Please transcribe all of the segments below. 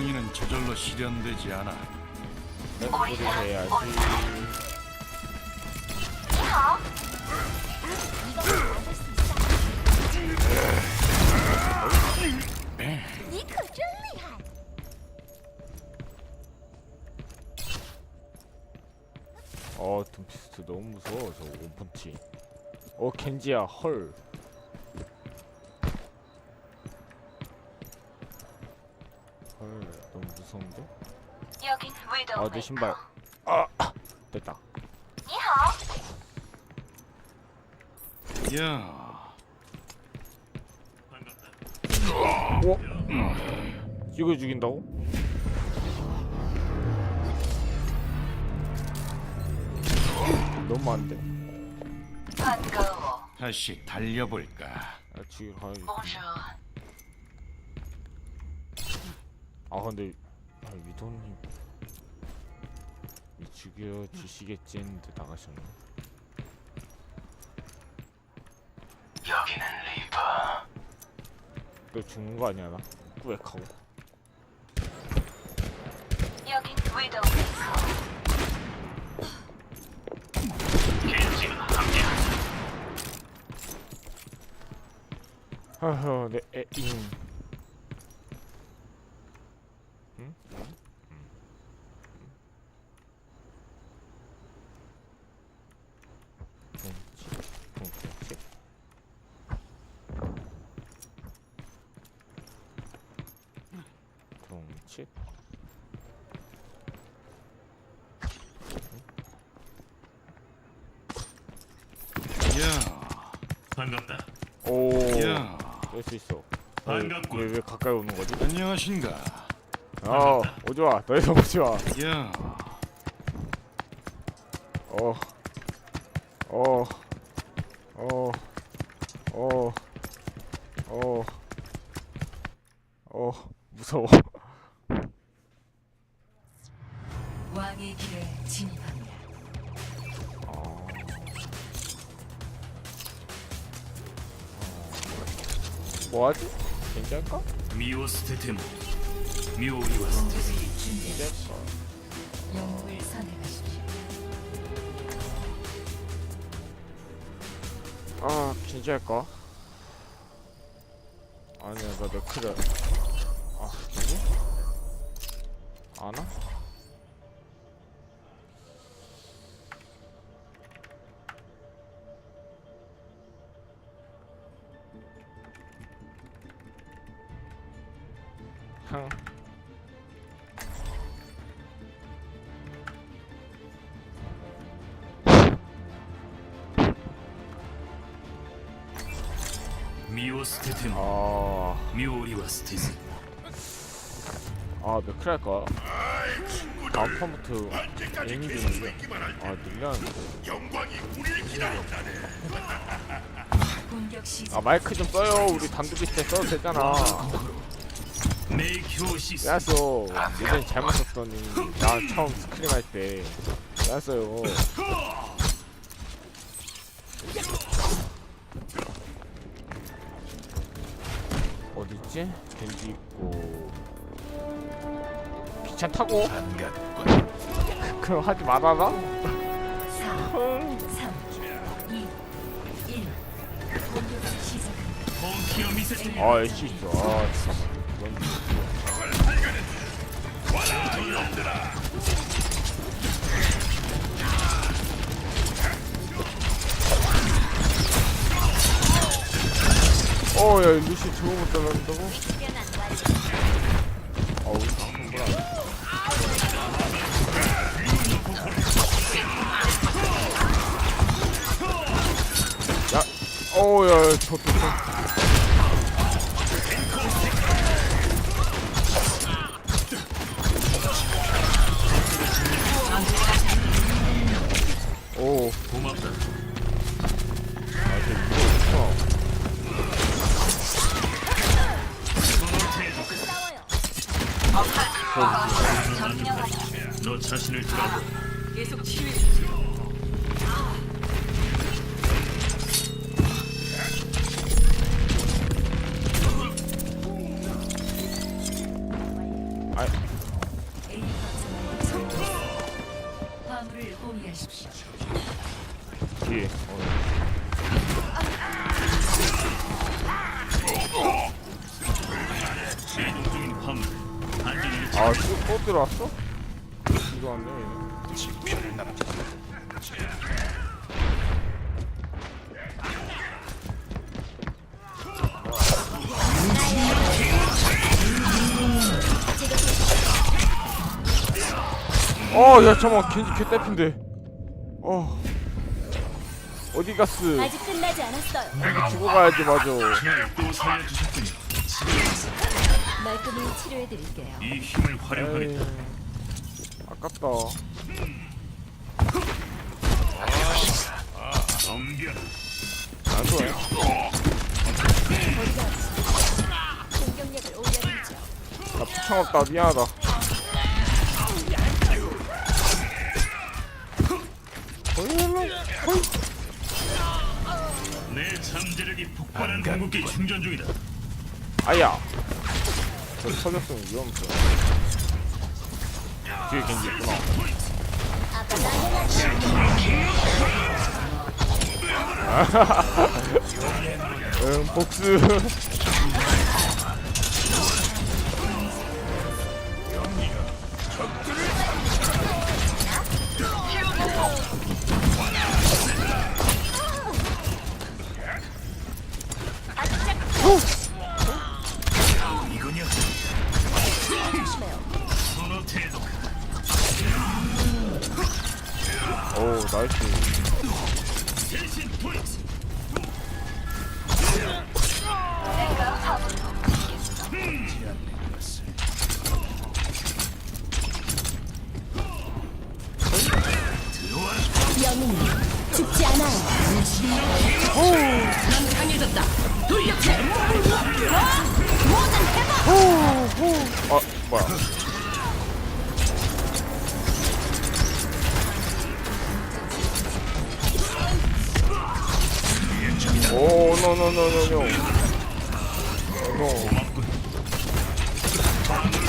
정의는 저절로 실현되지 않아. 소리 해야지. 어 둠피스트 너무 무서워 저 원펀치. 어 켄지야 헐. 헐, 너무 무서운데? 여긴 위도우. 아, 내 신발. 아, 아, 됐다. 야, 어? 이거 죽인다고? 너무 안 돼. 반가워. 다시 달려볼까? 아, 죽여 가야지. Bonjour. 아, 근데 아, 위도님 이 죽여 주시겠지 했는데 나가셨네. 여기는 리버. 너 죽는 거 아니야 나? 꾸액하고. 여긴 위도우. 아휴, 내 애인. 응? 뭉치, 뭉치. 뭉치. 야, 반갑다. 오, 야, 뺄수 있어. 반갑군. 왜, 왜 가까이 오는 거지? 안녕하신가? 어, 오지 마. 더 이상 오지 마. 야, 어, 어, 어, 어, 어, 어, 무서워. 뭐하지? 갱짤까? 미워 스테테모 미오이와 스테테 갱짤까? 영웅을 어, 선택하십시오. 아 갱짤까? 아니야 나 맥크를 아 뭐지? 아나? 身を捨てても 아, 身を売りは捨てず 아, 몇 킬 할까? 다음 판부터 에임이 되는데 아, 늘렸는데 공격 시작. 아, 마이크 좀 써요 우리 단두기 때 써도 되잖아 그래서 예전에 잘못 썼더니 나 처음 스크림 할때 그래서요. 어딨지? 벤지 있고. 기차 타고? 그럼 하지 말아라. 4 역시 좋아 어야 루시 저거 못 따라간다고? 어우 뭐야 야 어우야 저또 오, 너 자신을 돌아보. 계속 치유해 주십시오. 아. 어. 어. 아, 또, 들어왔어? 이거 안 돼. 지표를 날아 어, 야, 잠깐만. 겐지 개딸핀데. 어. 어디 갔어? 아직 끝나지 않았어요. 죽어가야지, 맞아. 저를 또 살려주셨군요. 말끔히 치료해 드릴게요. 이 힘을 에이, 활용하리라. 아깝다. 안 좋아요. 공격력을 올려드리죠. 나 피창 없다. 미안하다. 내 잠재력이 폭발한 궁극기 충전 중이다. 아야. 저 터졌으면 위험했어. 뒤에 겐지 있구나. 응, 복수. 이 아, 뭐야. 오, 노, 노, 노, 노, 노. 노.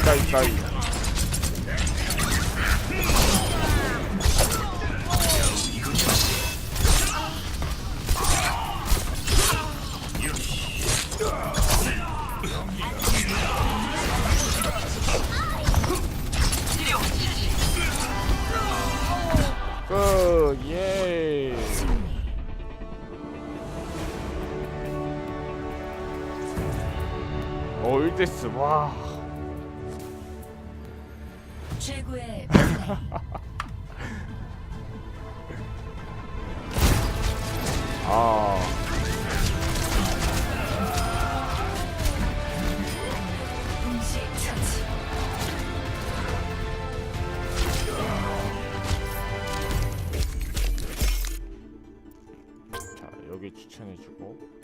가이, 가이. 와. 최고의 아. 음식 처치. 자, 여기 추천해 주고.